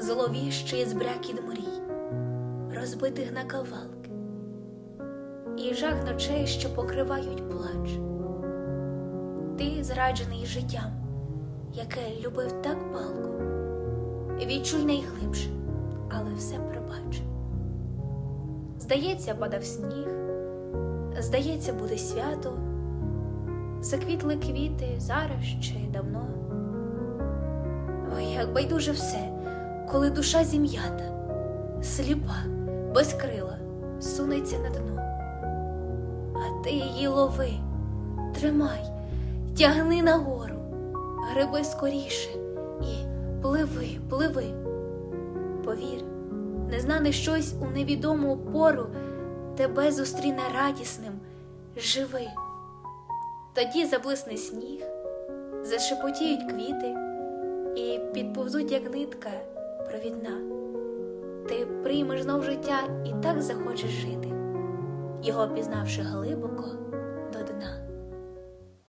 зловіщий збрякіт мрій, розбитих на кавалки, і жах ночей, що покривають плач. Ти зраджений життям, яке любив так палко, відчуй найглибше, але все пробач. Здається, падав сніг, здається, буде свято, заквітли квіти зараз чи давно. Ой, як байдуже все, коли душа зім'ята, сліпа, безкрила, сунеться на дно. А ти її лови, тримай, тягни нагору, гриби скоріше і пливи, пливи. Повір, незнане щось у невідому пору тебе зустріне радісним, живи. Тоді заблисне сніг, зашепотіють квіти і підповзуть, як нитка провідна. Ти приймеш знов життя і так захочеш жити, його пізнавши глибоко